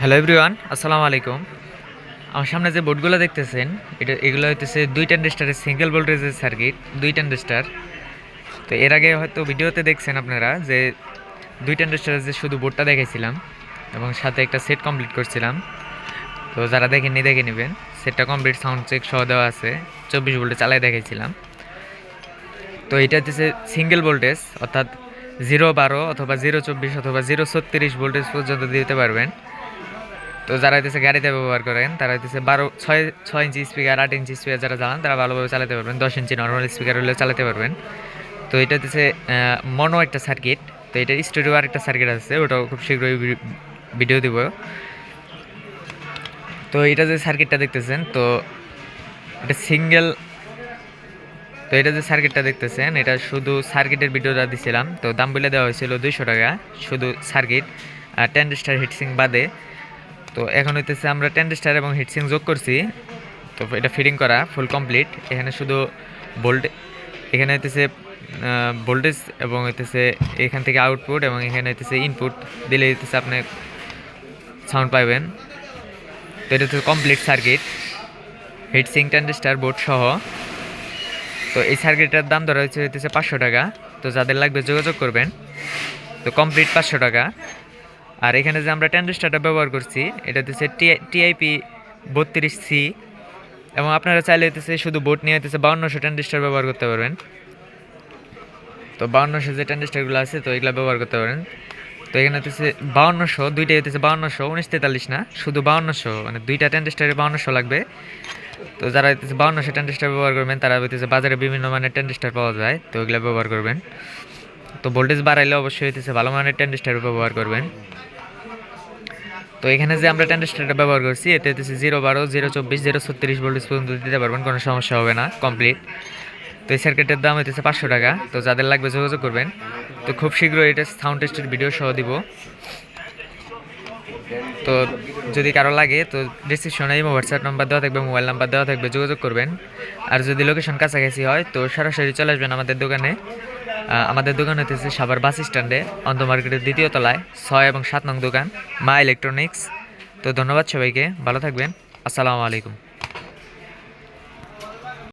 Hello everyone আসসালামু আলাইকুম। আমার সামনে যে বোর্ডগুলো দেখতেছেন, এটা এগুলো হইতেছে দুই ট্যান্ডেস্টারের সিঙ্গেল ভোল্টেজের সার্কিট দুই ট্যান্ডেস্টার তো এর আগে হয়তো ভিডিওতে দেখছেন আপনারা যে দুই ট্যান্ডেস্টারের যে শুধু বোর্ডটা দেখাইছিলাম এবং সাথে একটা সেট কমপ্লিট করছিলাম। তো যারা দেখেননি, দেখে নেবেন। সেটটা কমপ্লিট সাউন্ড চেক সহ দেওয়া আছে। চব্বিশ ভোল্টে চালাই দেখাইছিলাম। তো এটা হচ্ছে সিঙ্গেল ভোল্টেজ অর্থাৎ জিরো বারো অথবা জিরো চব্বিশ অথবা জিরো ছত্রিশ ভোল্টেজ পর্যন্ত দিতে পারবেন। তো যারা হইতেছে গাড়িতে ব্যবহার করেন, তারা হইতেছে বারো, ছয় ছয় ইঞ্চি স্পিকার আট ইঞ্চি স্পিকার যারা চালান, তারা ভালোভাবে চালাতে পারবেন। দশ ইঞ্চি নর্মাল স্পিকার হলেও চালাতে পারবেন। তো এটা হচ্ছে মনো একটা সার্কিট তো এটা স্টুডিও আর একটা সার্কিট আছে, ওটাও খুব শীঘ্রই ভিডিও দিব। তো এটা যে সার্কিটটা দেখতেছেন, তো এটা সিঙ্গেল তো এটা যে সার্কিটটা দেখতেছেন, এটা শুধু সার্কিটের ভিডিওটা দিছিলাম। তো দাম বলে দেওয়া হয়েছিল দুইশো টাকা, শুধু সার্কিট আর টেন স্টার হিটসিং বাদে, তো এখন হইতেছে আমরা টেন স্টার এবং হিটসিং যোগ করছি। তো এটা ফিটিং করা ফুল কমপ্লিট এখানে শুধু ভোল্ট এখানে হইতেছে ভোল্টেজ এবং হইতেছে এখান থেকে আউটপুট এবং এখানে হইতেছে ইনপুট দিলে হইতেছে আপনি সাউন্ড পাইবেন। তো এটা হচ্ছে complete circuit heatsink ten star board সহ। তো এই সার্কিটটার দাম ধরা হয়েছে হইতেছে পাঁচশো টাকা। তো যাদের লাগবে যোগাযোগ করবেন, তো কমপ্লিট পাঁচশো টাকা। আর এখানে যে আমরা ট্যান্ডেস্টারটা ব্যবহার করছি, এটা হচ্ছে টিআইপি বত্রিশ সি এবং আপনারা চাইলে হইতেছে শুধু বোট নিয়ে হইতেছে বাউন্নশো ট্যান্ডেস্টার ব্যবহার করতে পারবেন। তো বাউন্নশো যে ট্যান্ডেস্টারগুলো আছে, তো এগুলো ব্যবহার করতে পারেন। তো এখানে হচ্ছে বাউন্নশো, দুইটাই হইতেছে বাউন্নশো, উনিশ তেতাল্লিশ না, শুধু বাউন্নশো মানে দুইটা ট্যান্ডেস্টারে বাউন্নশো লাগবে। তো যারা হইতেছে বাউন্নশো ট্যান্ডেস্টার ব্যবহার করবেন, তারা হইতেছে বাজারে বিভিন্ন মানের ট্যান্ডেস্টার পাওয়া যায়, তো ওইগুলো ব্যবহার করবেন। তো ভোল্টেজ বাড়াইলে অবশ্যই হইতেছে ভালো মানের ট্যান্ডেস্টার ব্যবহার করবেন। তো এখানে যে আমরা ট্যান্ডেস্টারটা ব্যবহার করছি, এতে হচ্ছে জিরো বারো জিরো চব্বিশ জিরো ছত্রিশ ভোল্টেজ পর্যন্ত দিতে পারবেন, কোনো সমস্যা হবে না কমপ্লিট তো এই সার্কিটের দাম হইতেছে পাঁচশো টাকা, তো যাদের লাগবে যোগাযোগ করবেন। তো খুব শীঘ্রই এটা সাউন্ড টেস্টের ভিডিও সহ দিব। তো যদি কারও লাগে, তো ডিসক্রিপশনে এই হোয়াটসঅ্যাপ নাম্বার দেওয়া থাকবে মোবাইল নাম্বার দেওয়া থাকবে, যোগাযোগ করবেন। আর যদি লোকেশন কাছাকাছি হয়, তো সরাসরি চলে আসবেন আমাদের দোকানে। আমাদের দোকান হতেছে সাবার বাস স্ট্যান্ডে অন্ধ মার্কেটের দ্বিতীয় তলায়, ছয় এবং সাত নং দোকান, মা ইলেকট্রনিক্স। তো ধন্যবাদ সবাইকে, ভালো থাকবেন। আসসালামু আলাইকুম।